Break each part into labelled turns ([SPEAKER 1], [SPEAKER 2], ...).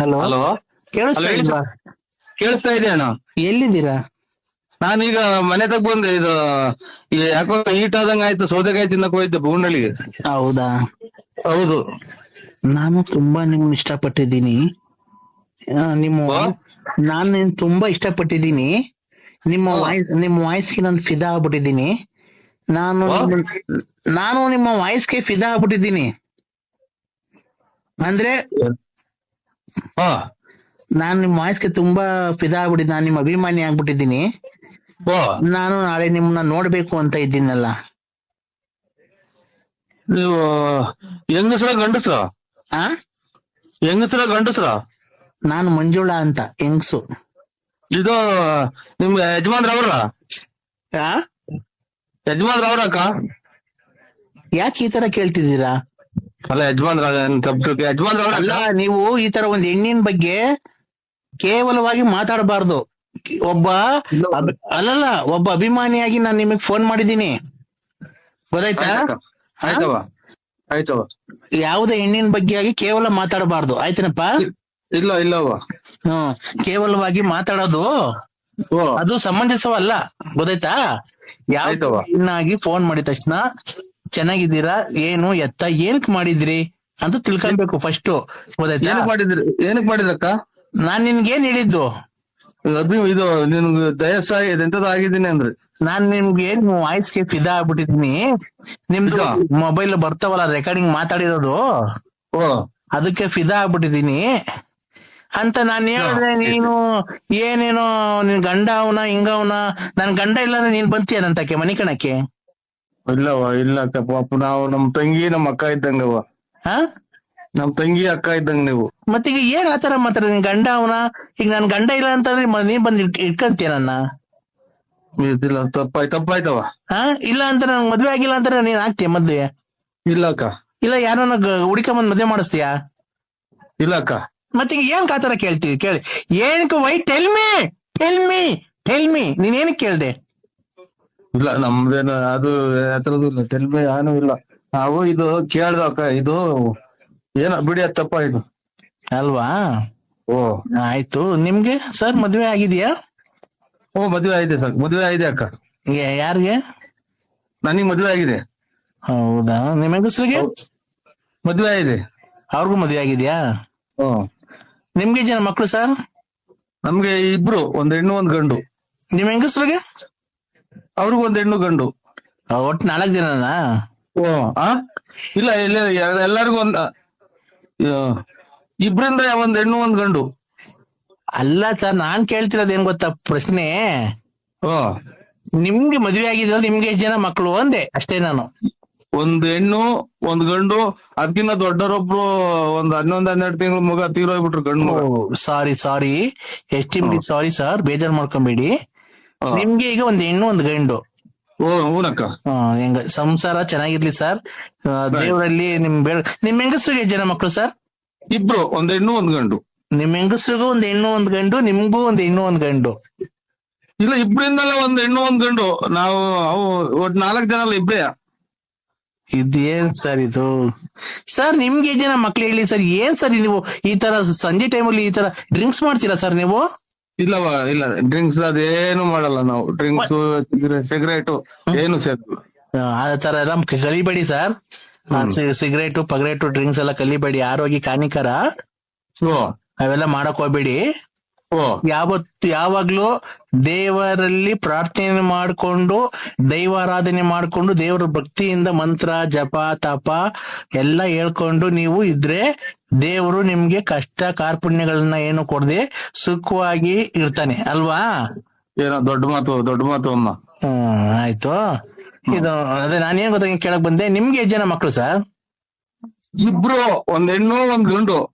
[SPEAKER 1] Hello?
[SPEAKER 2] Hello?
[SPEAKER 1] ಕೇಳಿಸ್ತಾ
[SPEAKER 2] ಹೇಳಿ
[SPEAKER 1] ಇಲ್ವಾ?
[SPEAKER 2] ಕೇಳಿಸ್ತಾ ಇದೆ ಅಣ್ಣ.
[SPEAKER 1] ಎಲ್ಲಿದ್ದೀರಾ?
[SPEAKER 2] ನಾನೀಗ ಮನೆ ತಗ ಬಂದೆ. ಇದು ಈ ಯಾಕೋ ಹೀಟ್ ಆದಂಗ ಆಯ್ತು ಸೌದೆಕಾಯಿ ತಿನ್ನಕ್ ಹೋಯ್ತು ಬೂಂಡಳಿಗೆ
[SPEAKER 1] ಹೌದಾ?
[SPEAKER 2] ಹೌದು.
[SPEAKER 1] ನಾನು ತುಂಬಾ ನಿಮ್ ಇಷ್ಟಪಟ್ಟಿದ್ದೀನಿ. ಆ, ನಿಮ್ಮ ನಾನ್ ನಾನು ತುಂಬಾ ಇಷ್ಟಪಟ್ಟಿದ್ದೀನಿ. ನಿಮ್ಮ. ವಾಯ್ಸ್ ನಿಮ್ಮ ವಾಯ್ಸ್ಗೆ ನಾನು ಫಿದಾ ಆಗ್ಬಿಟ್ಟಿದ್ದೀನಿ. ನಾನು
[SPEAKER 2] ನಾನು
[SPEAKER 1] ನಿಮ್ಮ- ನಾನು ನಿಮ್ಮ ವಾಯ್ಸ್ಗೆ ಫಿದಾ ಆಗ್ಬಿಟ್ಟಿದ್ದೀನಿ. ಅಂದ್ರೆ ನಾನು ನಿಮ್ಮ ವಾಯ್ಸ್ಗೆ ತುಂಬಾ ಫಿದಾ ಆಗ್ಬಿಟ್ಟಿದ್ ನಾನು ನಿಮ್ಮ ಅಭಿಮಾನಿ ಆಗ್ಬಿಟ್ಟಿದ್ದೀನಿ.
[SPEAKER 2] ಓ
[SPEAKER 1] ನಾನು ನಾಳೆ ನಿಮ್ಮನ್ನ ನೋಡ್ಬೇಕು ಅಂತ ಇದ್ದೀನಲ್ಲ.
[SPEAKER 2] ನೀವು ಹೆಂಗಸ್ರ ಗಂಡಸ್ರ? ಹೆಂಗಸ್ರ ಗಂಡಸ್ರ?
[SPEAKER 1] ನಾನು ಮಂಜುಳಾ ಅಂತ ಹೆಂಗ್ಸು.
[SPEAKER 2] ಇದು ನಿಮ್ಗೆ ಯಜಮಾನ್ರ ಅವ್ರ? ಯಜಮಾನ್ರ ಅವ್ರ ಅಕ್ಕ
[SPEAKER 1] ಯಾಕೆ ಈ ತರ ಕೇಳ್ತಿದ್ದೀರಾ?
[SPEAKER 2] ಅಲ್ಲ ಯಜಮಾನ್ರ ಯಜಮಾನ್ರ ಅವ್ರ
[SPEAKER 1] ಅಲ್ಲ ನೀವು ಈ ತರ ಒಂದ್ ಹೆಣ್ಣಿನ ಬಗ್ಗೆ ಕೇವಲವಾಗಿ ಮಾತಾಡಬಾರ್ದು. ಒಬ್ಬ ಅಲ್ಲಲ್ಲ ಒಬ್ಬ ಅಭಿಮಾನಿಯಾಗಿ ನಾನು ನಿಮಗ್ ಫೋನ್ ಮಾಡಿದ್ದೀನಿ. ಗೊತ್ತಾಯ್ತಾ?
[SPEAKER 2] ಆಯ್ತವ
[SPEAKER 1] ಯಾವುದೇ ಹೆಣ್ಣಿನ ಬಗ್ಗೆ ಆಗಿ ಕೇವಲ ಮಾತಾಡಬಾರ್ದು. ಆಯ್ತನಪ್ಪ?
[SPEAKER 2] ಇಲ್ಲ ಇಲ್ಲವ
[SPEAKER 1] ಹ್ಮ್. ಕೇವಲವಾಗಿ ಮಾತಾಡೋದು
[SPEAKER 2] ಓ.
[SPEAKER 1] ಅದು ಸಮಂಜಸವಲ್ಲ ಗೊತ್ತಾಯ್ತಾ? ಯಾವ ಫೋನ್ ಮಾಡಿದ ತಕ್ಷಣ ಚೆನ್ನಾಗಿದ್ದೀರಾ? ಏನು ಎತ್ತ? ಏನಕ್ ಮಾಡಿದ್ರಿ? ಅಂತ ತಿಳ್ಕೊಬೇಕು ಫಸ್ಟ್ ಗೊತ್ತಾಯ್ತಾ?
[SPEAKER 2] ಏನಕ್ ಮಾಡಿದ್ರಿ? ಏನಕ್ ಮಾಡಿದ್ರಕ್ಕ?
[SPEAKER 1] ನಾನ್ ನಿನ್ಗೆ ಏನ್ ಹೇಳಿದ್ದು?
[SPEAKER 2] ಅಭಿ ಇದು ನಿನ್ಗೆ ದಯಸ ಎಂತದ ಆಗಿದ್ದೀನಿ ಅಂದ್ರೆ.
[SPEAKER 1] ನಾನ್ ನಿಮ್ಗೆ ವಾಯ್ಸ್ಗೆ ಫಿದಾ ಆಗ್ಬಿಟ್ಟಿದೀನಿ ನಿಮ್ದು ಮೊಬೈಲ್ ಬರ್ತಾವಲ್ಲ ರೆಕಾರ್ಡಿಂಗ್ ಮಾತಾಡಿರೋದು?
[SPEAKER 2] ಓ.
[SPEAKER 1] ಅದಕ್ಕೆ ಫಿದಾ ಆಗ್ಬಿಟ್ಟಿದೀನಿ ಅಂತ ನಾನ್ ಹೇಳಿದ್ರೆ ನೀನು ಏನೇನೋ ನಿನ್ ಗಂಡ ಅವನ ಹಿಂಗ ಅವನ ನನ್ ಗಂಡ ಇಲ್ಲ ಅಂದ್ರೆ ನೀನ್ ಬಂತೀಯ ನಂತಕ್ಕೆ ಮನಿ ಕಣಕ್ಕೆ?
[SPEAKER 2] ಇಲ್ಲವ ಇಲ್ಲ ಅಕ್ಕ ಪಾಪ ನಾವು ನಮ್ ತಂಗಿ ನಮ್ಮ ಅಕ್ಕ ಇದ್ದಂಗವ
[SPEAKER 1] ಹಾ?
[SPEAKER 2] ನಮ್ ತಂಗಿ ಅಕ್ಕ ಇದ್ದಂಗ ನೀವು.
[SPEAKER 1] ಮತ್ತೆ ಈಗ ಏನ್ ಆತರ ಮಾತಾಡ ನಿನ್ ಗಂಡ ಅವನ? ಈಗ ನನ್ ಗಂಡ ಇಲ್ಲ ಅಂತಂದ್ರೆ ಮ- ನೀನ್ ಬಂದ್ ಇಟ್ಕ- ಇಟ್ಕಂತೀಯ ನನ್ನ?
[SPEAKER 2] ಇಲ್ಲ ತಪ್ಪಾಯ್ ತಪ್ಪಾಯ್ತವ
[SPEAKER 1] ಹಾ? ಇಲ್ಲ ಅಂತ ನಂಗೆ ಮದ್ವೆ ಆಗಿಲ್ಲ ಅಂದ್ರೆ ನೀನ್ ಆಗ್ತೀಯ ಮದ್ವೆ?
[SPEAKER 2] ಇಲ್ಲ ಅಕ್ಕ.
[SPEAKER 1] ಇಲ್ಲ ಯಾರನ್ನ ಹುಡುಕೊಂಬಂದ್ ಮದ್ವೆ ಮಾಡಿಸ್ತೀಯಾ?
[SPEAKER 2] ಇಲ್ಲ ಅಕ್ಕ.
[SPEAKER 1] ಮತ್ತೀಗ ಏನ್ ಕಾತರ ಕೇಳ್ತೀವಿ ಕೇಳಿ. ಏನಕ್ಕೆ why tell me tell me tell me ನೀನ್ ಏನಕ್ಕೆ ಕೇಳ್ದೆ?
[SPEAKER 2] ಇಲ್ಲ ನಮ್ದೇನು ಅದು ಯಾತ್ರದ್ದು ಇಲ್ಲ ತೆಲ್ಬೆ ಏನು ಇಲ್ಲ. ನಾವು ಇದು ಕೇಳ್ದ ಅಕ್ಕ ಇದು ಏನ ಬಿಡಿ ಅತ್ತಪ್ಪ ಇದು?
[SPEAKER 1] ಅಲ್ವಾ?
[SPEAKER 2] ಓ.
[SPEAKER 1] ಆಯ್ತು ನಿಮ್ಗೆ? ಸರ್ ಮದ್ವೆ ಆಗಿದ್ಯಾ?
[SPEAKER 2] ಓ ಮದ್ವೆ ಆಗಿದೆ ಸರ್ ಮದ್ವೆ ಆಗಿದೆ ಅಕ್ಕ.
[SPEAKER 1] ಯಾ- ಯಾರಿಗೆ?
[SPEAKER 2] ನನಗ್ ಮದ್ವೆ ಆಗಿದೆ.
[SPEAKER 1] ಹೌದಾ? ನಿಮ್ ಹೆಂಗಸ್ರಿಗೆ?
[SPEAKER 2] ಮದ್ವೆ ಆಗಿದೆ.
[SPEAKER 1] ಅವ್ರಿಗೂ ಮದ್ವೆ ಆಗಿದ್ಯಾ?
[SPEAKER 2] ಓ
[SPEAKER 1] ನಿಮ್ಗೆ ಜನ ಮಕ್ಳು ಸರ್?
[SPEAKER 2] ನಮ್ಗೆ ಇಬ್ರು ಒಂದ್ ಹೆಣ್ಣು ಒಂದ್ ಗಂಡು.
[SPEAKER 1] ನಿಮ್ ಹೆಂಗಸ್ರಿಗೆ?
[SPEAKER 2] ಅವ್ರಿಗೂ ಒಂದ್ ಹೆಣ್ಣು ಗಂಡು.
[SPEAKER 1] ಒಟ್ಟು ನಾಲ್ಕು ಜನನಾ?
[SPEAKER 2] ಓ ಆ? ಇಲ್ಲ ಇಲ್ಲ ಎಲ್ಲರಿಗೂ ಒಂದ್ ಇಬ್ರಿಂದ ಒಂದ್ ಹೆಣ್ಣು ಒಂದ್ ಗಂಡು.
[SPEAKER 1] ಅಲ್ಲ ಸರ್ ನಾನ್ ಕೇಳ್ತಿರೋದ್ ಏನ್ ಗೊತ್ತಾ ಪ್ರಶ್ನೆ?
[SPEAKER 2] ಓ.
[SPEAKER 1] ನಿಮ್ಗೆ ಮದ್ವೆ ಆಗಿದ್ರೆ ನಿಮ್ಗೆ ಎಷ್ಟ್ ಜನ ಮಕ್ಕಳು ಒಂದೇ ಅಷ್ಟೇ ನಾನು.
[SPEAKER 2] ಒಂದ್ ಹೆಣ್ಣು ಒಂದ್ ಗಂಡು ಅದಕ್ಕಿಂತ ದೊಡ್ಡರೊಬ್ರು ಒಂದ್ ಹನ್ನೊಂದ್ ಹನ್ನೆರಡು ತಿಂಗಳು ಮಗ ತೀರೋಗ್ಬಿಟ್ರು ಗಂಡು
[SPEAKER 1] ಸಾರಿ ಸಾರಿ ಎಷ್ಟಿಮ್ಲಿ ಸಾರಿ ಸರ್ ಬೇಜಾರ್ ಮಾಡ್ಕೊಂಬೇಡಿ. ನಿಮ್ಗೆ ಈಗ ಒಂದ್ ಹೆಣ್ಣು ಒಂದ್ ಗಂಡು. ಹೆಂಗ ಸಂಸಾರ ಚೆನ್ನಾಗಿರ್ಲಿ ಸರ್. ದೇವರಲ್ಲಿ ನಿಮ್ ಬೇಡ ನಿಮ್ ಹೆಂಗಸ್ರಿಗೆ ಜನ ಮಕ್ಕಳು ಸರ್?
[SPEAKER 2] ಇಬ್ರು ಒಂದ್ ಹೆಣ್ಣು ಒಂದ್ ಗಂಡು.
[SPEAKER 1] ನಿಮ್ ಹೆಂಗಸ್ರಿಗೂ ಒಂದ್ ಹೆಣ್ಣು ಒಂದ್ ಗಂಡು ನಿಮ್ಗೂ ಒಂದ್ ಹೆಣ್ಣು ಒಂದ್ ಗಂಡು.
[SPEAKER 2] ಇಲ್ಲ ಇಬ್ರಿಂದಲೇ ಒಂದ್ ಹೆಣ್ಣು ಒಂದ್ ಗಂಡು. ನಾವು ಅವು ಒಟ್ ನಾಲ್ಕ್ ಜನ ಅಲ್ಲ ಇಬ್ರೇ.
[SPEAKER 1] ಇದೇನ್ ಸರ್ ಇದು? ಸರ್ ನಿಮ್ಗೆ ಜನ ಮಕ್ಳು ಹೇಳಿ ಸರ್? ಏನ್ ಸರ್ ನೀವು ಈ ತರ ಸಂಜೆ ಟೈಮಲ್ಲಿ ಈ ತರ ಡ್ರಿಂಕ್ಸ್ ಮಾಡ್ತೀರಾ ಸರ್ ನೀವು?
[SPEAKER 2] ಇಲ್ಲವ ಇಲ್ಲ ಡ್ರಿಂಕ್ಸ್ ಅದೇನು ಮಾಡಲ್ಲ ನಾವು. ಡ್ರಿಂಕ್ಸ್ ಸಿಗರೇಟ್ ಏನು ಸರ್
[SPEAKER 1] ಆ, ತರ ಎಲ್ಲ ಕಲಿಬೇಡಿ ಸರ್. ಸಿಗರೇಟ್ ಪಗರೇಟು ಡ್ರಿಂಕ್ಸ್ ಎಲ್ಲ ಕಲಿಬೇಡಿ. ಆರೋಗ್ಯ ಹಾನಿಕರ.
[SPEAKER 2] ಓ
[SPEAKER 1] ಅವೆಲ್ಲ ಮಾಡಕ್ ಹೋಗ್ಬೇಡಿ. ಯಾವತ್ತು ಯಾವಾಗ್ಲೂ ದೇವರಲ್ಲಿ ಪ್ರಾರ್ಥನೆ ಮಾಡ್ಕೊಂಡು ದೈವಾರಾಧನೆ ಮಾಡ್ಕೊಂಡು ದೇವರ ಭಕ್ತಿಯಿಂದ ಮಂತ್ರ ಜಪ ತಪ ಎಲ್ಲ ಹೇಳ್ಕೊಂಡು ನೀವು ಇದ್ರೆ ದೇವರು ನಿಮ್ಗೆ ಕಷ್ಟ ಕಾರ್ಪುಣ್ಯಗಳನ್ನ ಏನು ಕೊಡದೆ ಸುಖವಾಗಿ ಇರ್ತಾನೆ ಅಲ್ವಾ?
[SPEAKER 2] ಏನೋ ದೊಡ್ಡ ಮಾತು ದೊಡ್ಡ ಮಾತು ಅಮ್ಮ.
[SPEAKER 1] ಹ್ಮ್ ಆಯ್ತು. ಇದು ಅದೇ ನಾನೇನ್ ಗೊತ್ತಾಗ ಕೇಳಕ್ ಬಂದೆ ನಿಮ್ಗೆ ಎಷ್ಟ್ ಜನ ಮಕ್ಕಳು ಸರ್?
[SPEAKER 2] ಇಬ್ರು ಒಂದ್ ಹೆಣ್ಣು ಒಂದ್ ಗಂಡು.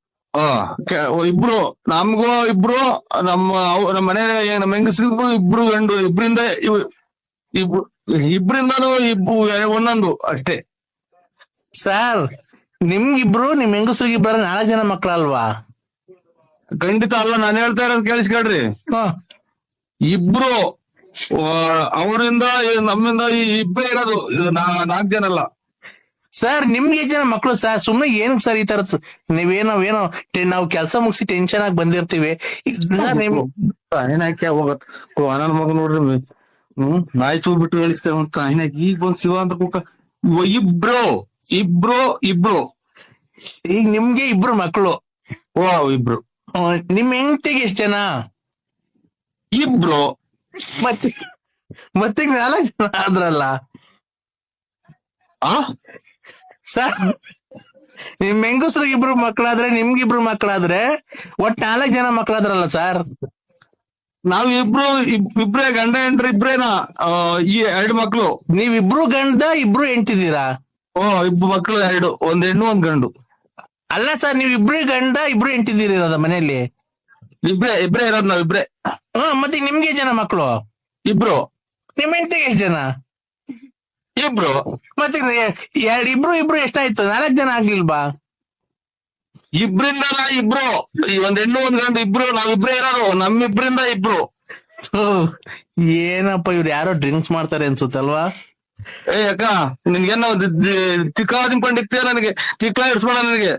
[SPEAKER 2] ಇಬ್ರು ನಮ್ಗೂ ಇಬ್ರು ನಮ್ಮ ನಮ್ಮ ಮನೆ ನಮ್ಮ ಹೆಂಗಸ್ರಿಗೂ ಇಬ್ರು ಗಂಡು ಇಬ್ರಿಂದ ಇಬ್ರು ಇಬ್ರಿಂದಾನು ಇಬ್ರು ಒಂದೊಂದು ಅಷ್ಟೇ.
[SPEAKER 1] ಸರ್ ನಿಮ್ಗಿಬ್ರು ನಿಮ್ ಹೆಂಗಸ್ರಿಗೆ ಇಬ್ಬರ ನಾಲ್ಕು ಜನ ಮಕ್ಳಲ್ವಾ?
[SPEAKER 2] ಖಂಡಿತ ಅಲ್ಲ ನಾನು ಹೇಳ್ತಾ ಇರೋದು ಕೇಳಿಸ್ಕೊಳ್ರಿ. ಇಬ್ರು ಅವರಿಂದ ನಮ್ಮಿಂದ ಈ ಇಬ್ಬರೇ ಇರೋದು ನಾಲ್ಕ್ ಜನ ಅಲ್ಲ.
[SPEAKER 1] ಸರ್ ನಿಮ್ಗೆ ಎಷ್ಟ್ ಜನ ಮಕ್ಕಳು ಸರ್ ಸುಮ್ನೆ ಏನು ಸರ್ ಈ ತರ ನೀವೇನೋ ಏನೋ ನಾವು ಕೆಲಸ ಮುಗಿಸಿ ಟೆನ್ಷನ್ ಆಗಿ ಬಂದಿರ್ತೀವಿ.
[SPEAKER 2] ಹಾಕಿ ಹೋಗತ್ ನನ್ನ ಮಗ ನೋಡ್ರಿ ಹ್ಮ್? ನಾಯಿ ಚೂ ಬಿಟ್ಟು ಹೇಳಿಸ್ತೇವೆ ಅಂತ ಕಾಯಿನ ಈಗ ಬಂದ್ ಶಿವ ಅಂತ ಇವ ಇಬ್ರು ಇಬ್ರು ಇಬ್ರು.
[SPEAKER 1] ಈಗ ನಿಮ್ಗೆ ಇಬ್ರು ಮಕ್ಕಳು
[SPEAKER 2] ಓ ಇಬ್ರು.
[SPEAKER 1] ನಿಮ್ ಹೆಂಡತಿಗೆ ಎಷ್ಟ್ ಜನ?
[SPEAKER 2] ಇಬ್ರು.
[SPEAKER 1] ಮತ್ತೆ ಮತ್ತೆ ನಾಲ್ಕು ಜನ ಆದ್ರಲ್ಲ.
[SPEAKER 2] ಆ?
[SPEAKER 1] ಸರ್ ನಿಮ್ ಹೆಂಗಸ್ರಿಗೆ ಇಬ್ರು ಮಕ್ಕಳಾದ್ರೆ ನಿಮ್ಗಿಬ್ರು ಮಕ್ಕಳಾದ್ರೆ ಒಟ್ ನಾಲ್ಕ್ ಜನ ಮಕ್ಕಳಾದ್ರಲ್ಲ ಸರ್?
[SPEAKER 2] ನಾವ್ ಇಬ್ರು ಇಬ್- ಇಬ್ರೇ ಗಂಡ ಹೆಂಡ್ರ ಇಬ್ರೇನಾ? ಈ ಎರಡು ಮಕ್ಳು.
[SPEAKER 1] ನೀವಿಬ್ರು ಗಂಡ ಇಬ್ರು ಹೆಂಡ್ತಿದ್ದೀರಾ?
[SPEAKER 2] ಓ ಇಬ್ರು ಮಕ್ಳು ಎರಡು ಒಂದ್ ಹೆಣ್ಣು ಒಂದ್ ಗಂಡು.
[SPEAKER 1] ಅಲ್ಲ ಸರ್ ನೀವ್ ಇಬ್ರು ಗಂಡ ಇಬ್ರು ಹೆಂಡ್ತಿದ್ದೀರದ ಮನೆಯಲ್ಲಿ?
[SPEAKER 2] ಇಬ್ರೇ ಇಬ್ರೇ ಇರೋದ್ ನಾವ್ ಇಬ್ರೇ.
[SPEAKER 1] ಹಾ ಮತ್ತೆ ನಿಮ್ಗೆ ಜನ ಮಕ್ಕಳು
[SPEAKER 2] ಇಬ್ರು.
[SPEAKER 1] ನಿಮ್ ಹೆಂಡತಿಗೆ ಎಷ್ಟ್ ಜನ?
[SPEAKER 2] ಇಬ್ರು.
[SPEAKER 1] ಮತ್ತೆ ಎರಡ್ ಇಬ್ರು ಇಬ್ರು ಎಷ್ಟಾಯ್ತು? ನಾಲ್ಕು ಜನ ಆಗ್ಲಿಲ್ವಾ?
[SPEAKER 2] ಇಬ್ರಿಂದ ಇಬ್ರು. ಈ ಒಂದ್ ಹೆಣ್ಣು ಒಂದ್ ಗಂಡು ಇಬ್ರು. ನಾವ್ ಇಬ್ರೇ ಇರೋದು. ನಮ್ಮಿಬ್ರಿಂದ ಇಬ್ರು.
[SPEAKER 1] ಏನಪ್ಪ ಇವ್ರು ಯಾರೋ ಡ್ರಿಂಕ್ಸ್ ಮಾಡ್ತಾರೆ ಅನ್ಸುತ್ತಲ್ವಾ?
[SPEAKER 2] ಏ ಅಕ್ಕ ನಿನ್ಗೇನ ತಿಕ್ಕ ನಿಂಕೊಂಡಿರ್ತೀಯ ನನಗೆ? ತಿಕ್ಕ ಇಡ್ಸ್ಬೇಡ ನನಗೆ.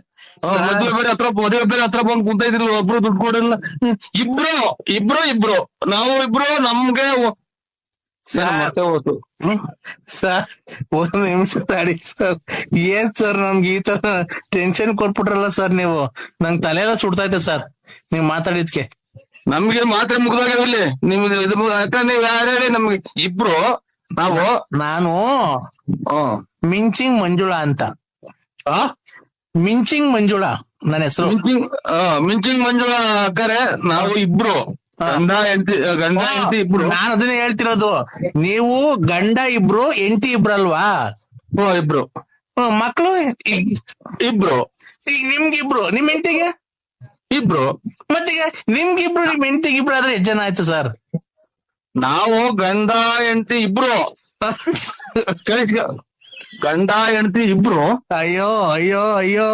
[SPEAKER 2] ಮದುವೆ ಬೇರೆ ಹತ್ರ ಮದುವೆ ಬೇರೆ ಹತ್ರ ಬಂದ್ ಕುಂತ ಇದ್ರಿ ಒಬ್ರು ದುಡ್ಡು ಕೊಡಿಲ್ಲ. ಇಬ್ರು ಇಬ್ರು ಇಬ್ರು. ನಾವು ಇಬ್ರು ನಮ್ಗೆ
[SPEAKER 1] ಸರ್.
[SPEAKER 2] ಮತ್ತೆ ಹೋತು
[SPEAKER 1] ಸರ್ ಒಂದ್ ನಿಮಿಷ ತಾಡಿ ಸರ್. ಏನ್ ಸರ್ ನಮ್ಗೆ ಈ ತರ ಟೆನ್ಷನ್ ಕೊಟ್ಬಿಟ್ರಲ್ಲ ಸರ್ ನೀವು? ನಂಗ್ ತಲೆ ಎಲ್ಲ ಸುಡ್ತಾ ಇದೆ ಸರ್. ನೀವ್ ಮಾತಾಡಿದ್ಕೆ.
[SPEAKER 2] ನಮ್ಗೆ ಮಾತ್ರೆ ಮುಗ್ದೋಗಿರ್ಲಿ ನಿಮ್ಗೆ ಇದು ಯಾಕಂದ್ರೆ ನೀವ್ ಯಾರು ಹೇಳಿ ನಮ್ಗೆ ಇಬ್ರು ನಾವು?
[SPEAKER 1] ನಾನು ಮಿಂಚಿಂಗ್ ಮಂಜುಳಾ ಅಂತ.
[SPEAKER 2] ಆ?
[SPEAKER 1] ಮಿಂಚಿಂಗ್ ಮಂಜುಳಾ ನನ್ನ ಹೆಸರು.
[SPEAKER 2] ಮಿಂಚಿಂಗ್ ಆ, ಮಿಂಚಿಂಗ್ ಮಂಜುಳ ಅಕ್ಕರೆ ನಾವು ಇಬ್ರು. ಗಂಡ ಹೆಂಡತಿ ಗಂಡ ಹೆಂಡತಿ ಇಬ್ರು?
[SPEAKER 1] ನಾನು ಅದನ್ನೇ ಹೇಳ್ತಿರೋದು. ನೀವು ಗಂಡ ಇಬ್ರು ಎಂಟಿ ಇಬ್ರಲ್ವಾ
[SPEAKER 2] ಓ ಇಬ್ರು.
[SPEAKER 1] ಹ್ಮ್, ಮಕ್ಳು?
[SPEAKER 2] ಇಬ್ರು.
[SPEAKER 1] ಈಗ ನಿಮ್ಗಿಬ್ರು ನಿಮ್ ಹೆಂಡತಿಗೆ?
[SPEAKER 2] ಇಬ್ರು.
[SPEAKER 1] ಮತ್ತೀಗ ನಿಮ್ಗಿಬ್ರು ನಿಮ್ ಹೆಂಡತಿಗೆ ಇಬ್ರು ಆದ್ರೆ ಎಷ್ಟು ಜನ ಆಯ್ತು ಸರ್?
[SPEAKER 2] ನಾವು ಗಂಡ ಹೆಂಡತಿ ಇಬ್ರು. ಕೇಳಿಸ್ಕ ಗಂಡ ಹೆಂಡತಿ ಇಬ್ರು.
[SPEAKER 1] ಅಯ್ಯೋ ಅಯ್ಯೋ ಅಯ್ಯೋ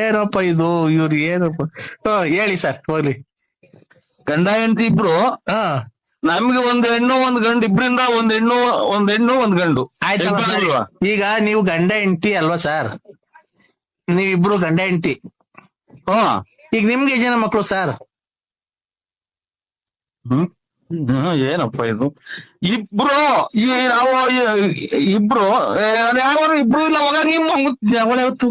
[SPEAKER 1] ಏನಪ್ಪ ಇದು? ಇವ್ರು ಏನಪ್ಪ? ಹೇಳಿ ಸರ್ ಹೋಗ್ಲಿ.
[SPEAKER 2] ಗಂಡ ಹೆಂಡತಿ ಇಬ್ರು
[SPEAKER 1] ಹಾ.
[SPEAKER 2] ನಮ್ಗೆ ಒಂದ್ ಹೆಣ್ಣು ಒಂದ್ ಗಂಡು ಇಬ್ರಿಂದ ಒಂದ್ ಹೆಣ್ಣು ಒಂದ್ ಹೆಣ್ಣು ಒಂದ್ ಗಂಡು.
[SPEAKER 1] ಆಯ್ತಲ್ಲ
[SPEAKER 2] ಇಬ್ರಲ್ವಾ?
[SPEAKER 1] ಈಗ ನೀವು ಗಂಡ ಹೆಂಡತಿ ಅಲ್ವಾ ಸರ್? ನೀವಿಬ್ರು ಗಂಡ ಹೆಂಡತಿ.
[SPEAKER 2] ಹಾ.
[SPEAKER 1] ಈಗ ನಿಮ್ಗೆ ಎಷ್ಟ್ ಜನ ಮಕ್ಕಳು ಸರ್?
[SPEAKER 2] ಹ್ಮ್. ಹ್ಮ್, ಏನಪ್ಪ ಇದು? ಇಬ್ರು ಈ ನಾವು ಈ- ಇಬ್ರು ಯಾವ ಇಬ್ರು ಇಲ್ಲ ಹೋಗ ನಿಮ್ಮ ಯಾವತ್ತು?